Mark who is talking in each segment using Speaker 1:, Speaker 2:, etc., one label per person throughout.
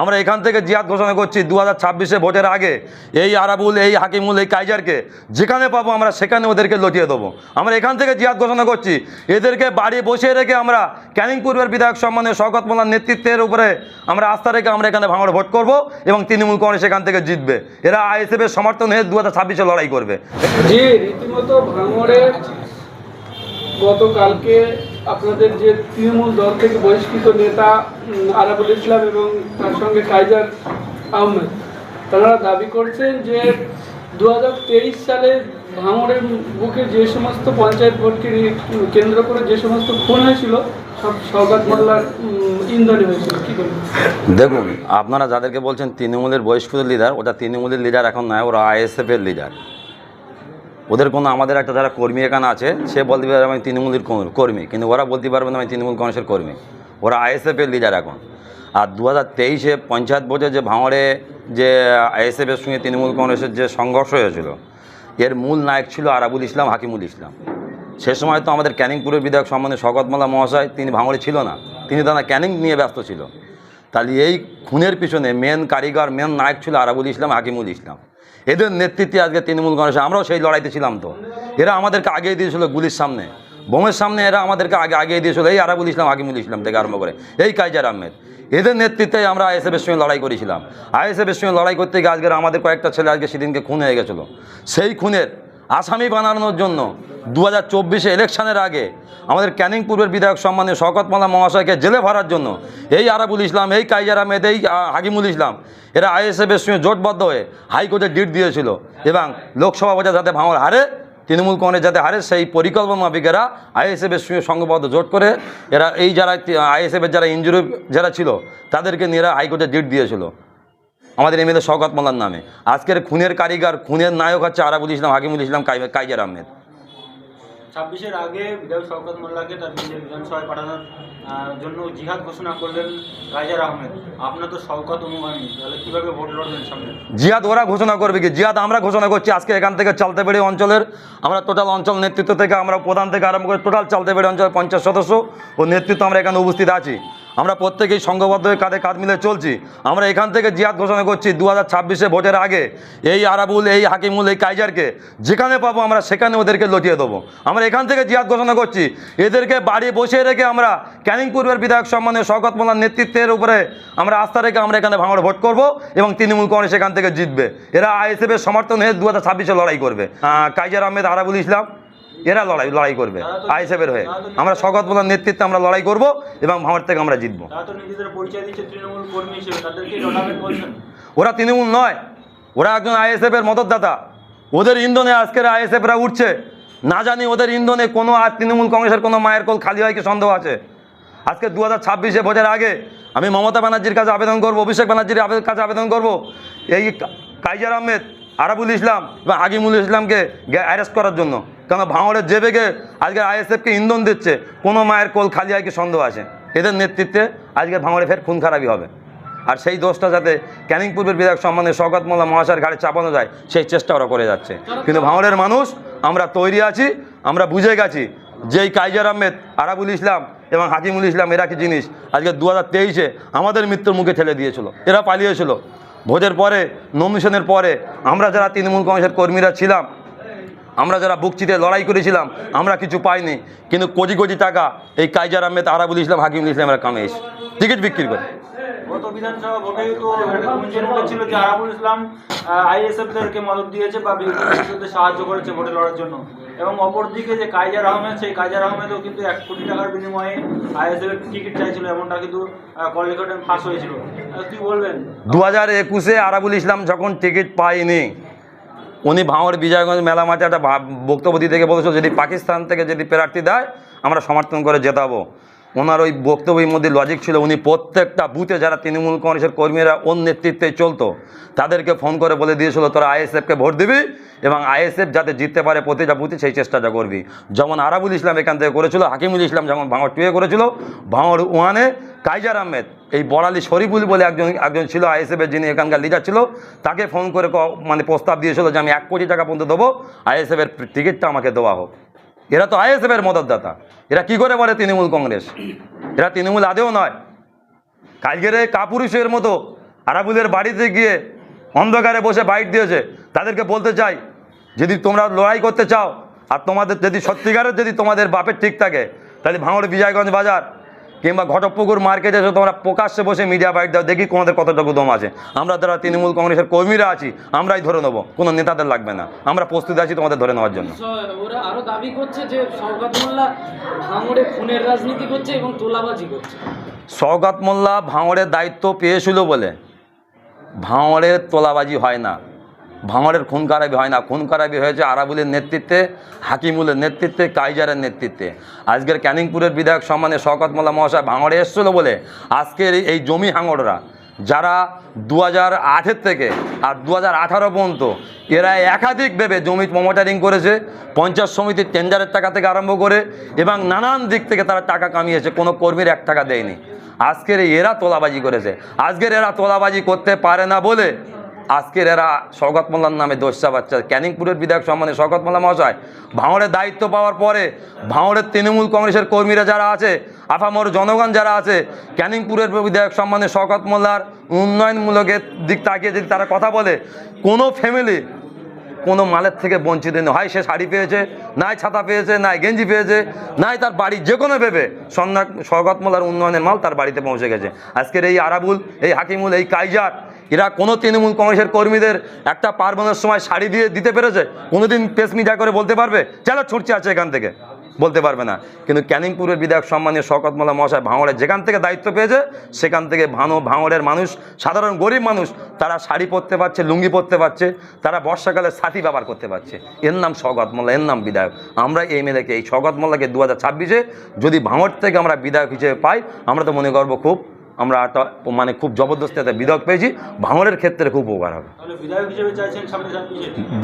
Speaker 1: আমরা এখান থেকে জিয়াদ ঘোষণা করছি দু হাজার ছাব্বিশে ভোটের আগে এই আরাবুল, এই হাকিমুল, এই কাইজারকে যেখানে পাবো আমরা সেখানে ওদেরকে লটিয়ে দেবো। আমরা এখান থেকে জিয়াদ ঘোষণা করছি, এদেরকে বাড়ি বসিয়ে রেখে আমরা ক্যানিং পূর্বের বিধায়ক সম্মানীয় শওকত মোল্লার নেতৃত্বের উপরে আমরা আস্থা রেখে আমরা এখানে ভাঙড়ে ভোট করব এবং তৃণমূল কংগ্রেস এখান থেকে জিতবে। এরা আইএসএফের সমর্থন হয়ে দু হাজার ছাব্বিশে লড়াই করবে।
Speaker 2: গতকালকে আপনাদের যে তৃণমূল দল থেকে বহিষ্কৃত নেতা আরাবুল ইসলাম এবং তার সঙ্গে কাইজার আহমেদ, তারা দাবি করছেন যে দু হাজার তেইশ সালে ভাঙড়ের বুকে যে সমস্ত পঞ্চায়েত ভোটকে কেন্দ্র করে যে সমস্ত খুন হয়েছিল, সব সৌগাত মোল্লার ইন্ধনে হয়েছিল। কী করবেন
Speaker 1: দেখুন, আপনারা যাদেরকে বলছেন তৃণমূলের বহিষ্কৃত লিডার ওটা তৃণমূলের লিডার এখন নয়, ওরা আইএসএফের লিডার ওদের কোনো আমাদের একটা যারা কর্মী এখানে আছে, সে বলতে পারবে আমি তৃণমূলের কর্মী। কিন্তু ওরা বলতে পারবে না আমি তৃণমূল কংগ্রেসের কর্মী। ওরা আইএসএফের লিডার এখন। আর দু হাজার তেইশে পঞ্চায়েত ভোটে যে ভাঙড়ে যে আইএসএফের সঙ্গে তৃণমূল কংগ্রেসের যে সংঘর্ষ হয়েছিল, এর মূল নায়ক ছিল আরাবুল ইসলাম, হাকিমুল ইসলাম। সে সময় তো আমাদের ক্যানিংপুরের বিধায়ক সম্বন্ধে শকত মোল্লা মহাশয়, তিনি ভাঙড়ে ছিল না। তিনি তো না ক্যানিং নিয়ে ব্যস্ত ছিল। তাহলে এই খুনের পিছনে মেন কারিগর মেন নায়ক ছিল আরাবুল ইসলাম, হাকিমুল ইসলাম। এদের নেতৃত্বে আজকে তৃণমূল কংগ্রেস, আমরাও সেই লড়াইতে ছিলাম তো। এরা আমাদেরকে আগিয়ে দিয়েছিল গুলির সামনে। বোমের সামনে এরা আমাদেরকে আগে আগিয়ে দিয়েছিল। এই আরাবুল ইসলাম, হাকিমুল ইসলাম থেকে আরম্ভ করে। এই কাইজার আহমেদ। এদের নেতৃত্বে আমরা আইএসএফের সঙ্গে লড়াই করেছিলাম। আইএসএফের সঙ্গে লড়াই করতে গিয়ে আজকে আমাদের কয়েকটা ছেলে আজকে সেদিনকে খুন হয়ে গেছিল। সেই খুনের আসামি বানানোর জন্য দু হাজার চব্বিশে ইলেকশনের আগে আমাদের ক্যানিং পূর্বের বিধায়ক সম্মানীয় শওকত মোল্লা মহাশয়কে জেলে ভরার জন্য এই আরাবুল ইসলাম, এই কাইজার আহমেদ, এই হাকিমুল ইসলাম, এরা আইএসএফের সঙ্গে জোটবদ্ধ হয়ে হাইকোর্টে ডিট দিয়েছিল এবং লোকসভা ভোটে যাতে ভাঙর হারে, তৃণমূল কংগ্রেস যাতে হারে, সেই পরিকল্পনা মাফিক এরা আইএসএফের সঙ্গে সংঘবদ্ধ জোট করে এরা এই যারা আইএসএফের যারা ইঞ্জুরি যারা ছিল তাদেরকে নিয়ে হাইকোর্টে ডিট দিয়েছিল। আমাদের এমএলএ শওকত মোল্লার নামে। আজকের খুনের কারিগর খুনের নায়ক হচ্ছে আরাবুল ইসলাম হাকিমুল ইসলাম কাই- কাইজার আহমেদ।
Speaker 3: ছাব্বিশের আগে বিধায়ক শওকত মোল্লাকে তার নিজের বিধানসভায় পাঠানোর জন্য জিহাদ ঘোষণা করলেন কাইজার আহমেদ। আপনার তো শওকত অনুগামী তাহলে কীভাবে ভোট লড়বেন সামনে?
Speaker 1: জিয়াদ ওরা ঘোষণা করবে কি? জিয়াদ আমরা ঘোষণা করছি আজকে এখান থেকে চালতে পেরে অঞ্চলের আমরা টোটাল অঞ্চল নেতৃত্ব থেকে আমরা প্রধান থেকে আরম্ভ করে টোটাল চালতে পেরে অঞ্চলের পঞ্চাশ সদস্য ও নেতৃত্ব আমরা এখানে উপস্থিত আছি। আমরা প্রত্যেকেই সংঘবদ্ধ হয়ে কাঁধে কাঁধ মিলে চলছি। আমরা এখান থেকে জিয়াদ ঘোষণা করছি দু হাজার ছাব্বিশে ভোটের আগে। এই আরাবুল, এই হাকিমুল, এই কাইজারকে যেখানে পাবো আমরা সেখানে ওদেরকে লটিয়ে দেবো। আমরা এখান থেকে জিয়াদ ঘোষণা করছি। এদেরকে বাড়ি বসিয়ে রেখে আমরা ক্যানিং পূর্বের বিধায়ক সম্মানীয় শওকত মোল্লার নেতৃত্বের উপরে আমরা আস্থা রেখে আমরা এখানে ভাঙড়ে ভোট করব এবং তৃণমূল কংগ্রেস এখান থেকে জিতবে। এরা আইএসএফের সমর্থন হয়ে দু হাজার ছাব্বিশে লড়াই করবে। কাইজার আহমেদ আরাবুল ইসলাম। এরা লড়াই লড়াই করবে। আইএসএফের হয়ে। আমরা শওকত মোল্লার নেতৃত্বে আমরা লড়াই করব এবং ভাঙড় থেকে আমরা জিতবো। ওরা তৃণমূল নয় ওরা একজন আইএসএফের মদতদাতা। ওদের ইন্ধনে আজকের আইএসএফরা উঠছে। না জানি ওদের ইন্ধনে কোনো আর তৃণমূল কংগ্রেসের কোনো মায়ের কোল খালি হয় কি সন্দেহ আছে? আজকে দু হাজার ছাব্বিশে ভোটের আগে আমি মমতা ব্যানার্জির কাছে আবেদন করব অভিষেক ব্যানার্জির কাছে আবেদন করব। এই কাইজার আহমেদ আরাবুল ইসলাম এবং হাকিমুল ইসলামকে অ্যারেস্ট করার জন্য। কেন ভাঙড়ের যে বেগে আজকে আইএসএফকে ইন্ধন দিচ্ছে, কোনো মায়ের কোল খালি হয় কি সন্দেহ আছে? এদের নেতৃত্বে আজকে ভাঙড়ে ফের খুন খারাপই হবে। আর সেই দোষটা যাতে ক্যানিং পূর্বের বিধায়ক সম্মানের শওকত মোল্লা মহাশয়ের ঘাড়ে চাপানো যায়, সেই চেষ্টা ওরা করে যাচ্ছে। কিন্তু ভাঙড়ের মানুষ, আমরা তৈরি আছি, আমরা বুঝে গেছি যেই কাইজার আহমেদ, আরাবুল ইসলাম এবং হাকিমুল ইসলাম এরা কি জিনিস? আজকে দু হাজার তেইশে আমাদের মৃত্যুর মুখে ঠেলে দিয়েছিল। এরা পালিয়েছিল। ভোটের পরে নমিশনের পরে আমরা যারা তৃণমূল কংগ্রেসের কর্মীরা ছিলাম, আমরা যারা বুকচিতে লড়াই করেছিলাম, আমরা কিছু পাইনি। কিন্তু কোজি কোজি টাকা এই কাইজার আহমেদ, আরাবুল ইসলাম, হাকিমুল ইসলামের কামেছি টিকিট বিক্রি করে।
Speaker 3: গত বিধানসভা ভোটে তো গুঞ্জন উঠেছিল যে আরাবুল ইসলাম আইএসএফদেরকে মদত দিয়েছে বা বিরোধীদের সাহায্য করেছে ভোটে লড়ার জন্য। এবং অপরদিকে যে কাইজার আহমেদ সেই কাইজার আহমেদও কিন্তু এক কোটি টাকার বিনিময়ে আইএসএফ এর টিকিট চাইছিল, এমনটা কিন্তু কল রেকর্ডে ফাঁস হয়েছিল। কি বলবেন?
Speaker 1: দু হাজার একুশে আরাবুল ইসলাম যখন টিকিট পায়নি, উনি ভাঙড় বিজয়গঞ্জ মেলা মাঠে একটা বক্তব্য দিতে গিয়ে বলেছিল, যদি পাকিস্তান থেকে যদি প্রার্থী দেয়, আমরা সমর্থন করে জেতাবো। ওনার ওই বক্তব্যের মধ্যে লজিক ছিল, উনি প্রত্যেকটা বুথে যারা তৃণমূল কংগ্রেসের কর্মীরা ওর নেতৃত্বে চলতো, তাদেরকে ফোন করে বলে দিয়েছিল, তোরা আইএসএফকে ভোট দিবি এবং আইএসএফ যাতে জিততে পারে প্রতিটা বুথে সেই চেষ্টাটা করবি। যেমন আরাবুল ইসলাম এখান থেকে করেছিল, হাকিমুল ইসলাম যেমন ভাঙড় টুয়ে করেছিল, ভাঙড় ওয়ানে কাইজার আহমেদ, এই বড়ালি শরীফুল বলে একজন একজন ছিল আইএসএফের যিনি এখানকার লিডার ছিল, তাকে ফোন করে মানে প্রস্তাব দিয়েছিল যে আমি এক কোটি টাকা পর্যন্ত দেবো আইএসএফের টিকিটটা আমাকে দেওয়া হোক। এরা তো আইএসএফের মদতদাতা। এরা কি করে বলে তৃণমূল কংগ্রেস? এরা তৃণমূল আদেও নয়। কালকের এই কাপুরুষের মতো আরাবুলের বাড়িতে গিয়ে অন্ধকারে বসে বাইট দিয়েছে, তাদেরকে বলতে চাই, যদি তোমরা লড়াই করতে চাও, আর তোমাদের যদি সত্যিকারের যদি তোমাদের বাপের ঠিক থাকে, তাহলে ভাঙড় বিজয়গঞ্জ বাজার কিংবা ঘটকপুকুর মার্কেটে এসে তোমরা প্রকাশ্যে বসে মিডিয়া বাইট দাও দেখি তোমাদের কতটুকু দম আছে। আমরা যারা তৃণমূল কংগ্রেসের কর্মীরা আছি আমরাই ধরে নেব কোনো নেতাদের লাগবে না। আমরা প্রস্তুত আছি তোমাদের ধরে নেওয়ার জন্য।
Speaker 4: ওরা আরও দাবি করছে যে খুনের রাজনীতি করছে এবং তোলাবাজি করছে।
Speaker 1: মোল্লা ভাঙড়ের দায়িত্ব পেয়েছিল বলে। ভাঙড়ের তোলাবাজি হয় না। ভাঙড়ের খুন খারাপি হয় না। খুন খারাপি হয়েছে আরাবুলের নেতৃত্বে, হাকিমুলের নেতৃত্বে, কাইজারের নেতৃত্বে। আজকের ক্যানিংপুরের বিধায়ক সম্মানে শওকত মোল্লা মহাশয় ভাঙড়ে এসেছিল বলে আজকের এই- জমি হাঙড়রা যারা দু হাজার থেকে আর দু হাজার আঠারো পর্যন্ত এরা একাধিক ভেবে জমি মমটারিং করেছে, পঞ্চায়েত সমিতির টেন্ডারের টাকা থেকে আরম্ভ করে এবং নানান দিক থেকে তারা টাকা কামিয়েছে, কোনো কর্মীর এক টাকা দেয়নি। আজকের এরা তোলাবাজি করেছে। আজকের এরা তোলাবাজি করতে পারে না বলে আজকের এরা শওকত মোল্লার নামে দোষ বাচ্চা। ক্যানিংপুরের বিধায়ক সম্মানে শওকত মোল্লা মহাশয়, ভাঙড়ের দায়িত্ব পাওয়ার পরে ভাঙড়ের তৃণমূল কংগ্রেসের কর্মীরা যারা আছে আফামর জনগণ যারা আছে, ক্যানিংপুরের বিধায়ক সম্মানে শওকত মোল্লার উন্নয়নমূলকের দিক তাকিয়ে যদি তারা কথা বলে, কোনো ফ্যামিলি কোনো মালের থেকে বঞ্চিত নেই। হয় সে শাড়ি পেয়েছে, নাই ছাতা পেয়েছে, নাই গেঞ্জি পেয়েছে, নাই তার বাড়ি যে কোনো ভেবে সন্ধ্যা স্বগত মোলার উন্নয়নের মাল তার বাড়িতে পৌঁছে গেছে। আজকের এই আরাবুল, এই হাকিমুল, এই কাইজার এরা কোনো তৃণমূল কংগ্রেসের কর্মীদের একটা পার্বণের সময় শাড়ি দিয়ে দিতে পেরেছে? কোনোদিন প্রেস মিডিয়া করে বলতে পারবে? চলো ছুটছে আছে এখান থেকে। বলতে পারবে না। কিন্তু ক্যানিংপুরের বিধায়ক সম্মানীয় মোল্লা মহাশয় ভাঙড়ের যেখান থেকে দায়িত্ব পেয়েছে, সেখান থেকে ভানো ভাঙড়ের মানুষ, সাধারণ গরিব মানুষ, তারা শাড়ি পরতে পারছে, লুঙ্গি পরতে পারছে, তারা বর্ষাকালে সাথী ব্যবহার করতে পারছে। এর নাম শওকত মোল্লা, এর নাম বিধায়ক। আমরা এই মেয়েদেরকে, এই মোল্লাকে দু হাজার যদি ভাঙড় থেকে আমরা বিধায়ক হিসেবে পাই, আমরা তো মনে করব খুব আমরা একটা মানে খুব জবরদস্তি একটা বিধায়ক পেয়েছি। ভাঙড়ের ক্ষেত্রে খুব উপকার হবে।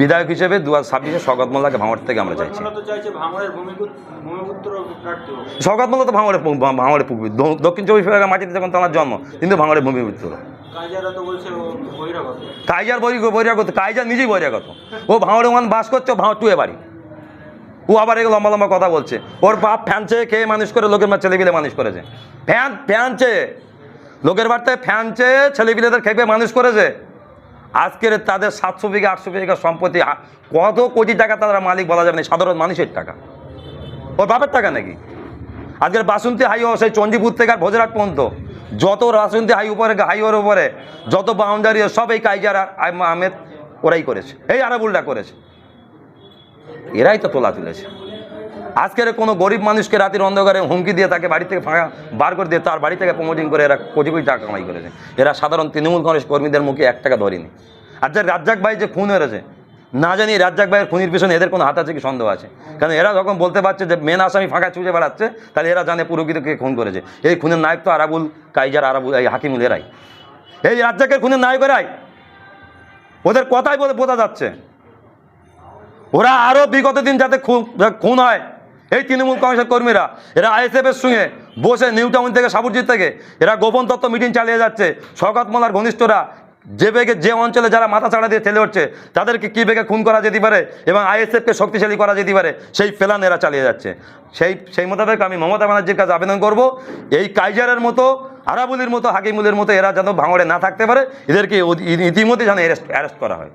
Speaker 3: বিধায়ক হিসেবে
Speaker 1: দু হাজার ছাব্বিশে শওকত মোল্লাকে ভাঙড় থেকে আমরা চাইছি।
Speaker 3: তো চাইছে ভাঙড়ের ভূমিপুত্র ভূমিপুত্র প্রার্থী হোক।
Speaker 1: শওকত মোল্লা তো ভাঙড়ে ভাঙড়ে পুকুর দক্ষিণ চব্বিশ পরগনা মাটিতে যখন তোমার জন্ম কিন্তু ভাঙড়ে ভূমিপুত্র। কাইজার বই বহিরাগত। কাইজার নিজেই বহিরাগত। ও ভাঙড়ে ওখানে বাস করছে ভাঙড় টুয়ে বাড়ি। ও আবার এগুলো লম্বা লম্বা কথা বলছে। ওর বাপ ফ্যান চেয়ে খেয়ে মানুষ করে লোকের মা ছেলেপিলে মানুষ করেছে। ফ্যান ফ্যান চেয়ে। লোকের বাড়িতে ফ্যান চেয়ে ছেলেপিলেদের খেপে মানুষ করেছে। আজকের তাদের সাতশো বিঘা, আটশো বিঘা সম্পত্তি কত কোটি টাকা তারা মালিক বলা যাবে না, সাধারণ মানুষের টাকা। ওর বাপের টাকা নাকি? আজকের বাসন্তী হাইওয়ে সেই চণ্ডীপুর থেকে আর ভোজরাট পর্যন্ত যত বাসন্তী হাই উপরে, হাইওয়ের উপরে, যত বাউন্ডারি সব এই কাইজার আহমেদ ওরাই করেছে। এই আরাবুলটা করেছে। এরাই তো তোলা তুলেছে। আজকের কোনো গরিব মানুষকে রাতের অন্ধকারে হুমকি দিয়ে তাকে বাড়ি থেকে ফাঁকা বার করে দিয়ে তার বাড়ি থেকে প্রমোটিং করে এরা কোটি কোটি টাকা কামাই করেছে। এরা সাধারণ তৃণমূল কংগ্রেস কর্মীদের মুখে এক টাকা ধরেনি। আর যে রাজ্জাক ভাই যে খুন হয়েছে, না জানি রাজ্জাক ভাইয়ের খুনির পিছনে এদের কোনো হাত আছে কি সন্দেহ আছে? কারণ এরা যখন বলতে পারছে যে মেন আসামি ফাঁকা চুজে বেড়াচ্ছে, তাহলে এরা জানে পুরোকিতকে খুন করেছে। এই খুনের নায়ক তো আরাবুল কাইজার, আরাবুল, এই হাকিমুল এরাই। এই রাজ্জাকের খুনের নায়ক এরাই। ওদের কথাই বলে বোঝা যাচ্ছে। ওরা আরও বিগত দিন যাতে খুন খুন হয় এই তৃণমূল কংগ্রেসের কর্মীরা, এরা আইএসএফ এর সঙ্গে বসে নিউ টাউন থেকে সাবুরজিৎ থেকে, এরা গোপন তত্ত্ব মিটিং চালিয়ে যাচ্ছে। শওকত মোল্লার ঘনিষ্ঠরা যে বেগে যে অঞ্চলে যারা মাথা চাড়া দিয়ে ঠেলে উঠছে, তাদেরকে কী বেগে খুন করা যেতে পারে এবং আইএসএফকে শক্তিশালী করা যেতে পারে, সেই প্ল্যান এরা চালিয়ে যাচ্ছে। সেই সেই মোতাবেক আমি মমতা ব্যানার্জির কাছে আবেদন করব, এই কাইজারের মতো, আরাবুলির মতো, হাকিমুলের মতো এরা যেন ভাঙড়ে না থাকতে পারে, এদেরকে ইতিমধ্যে যেন অ্যারেস্ট অ্যারেস্ট করা হয়।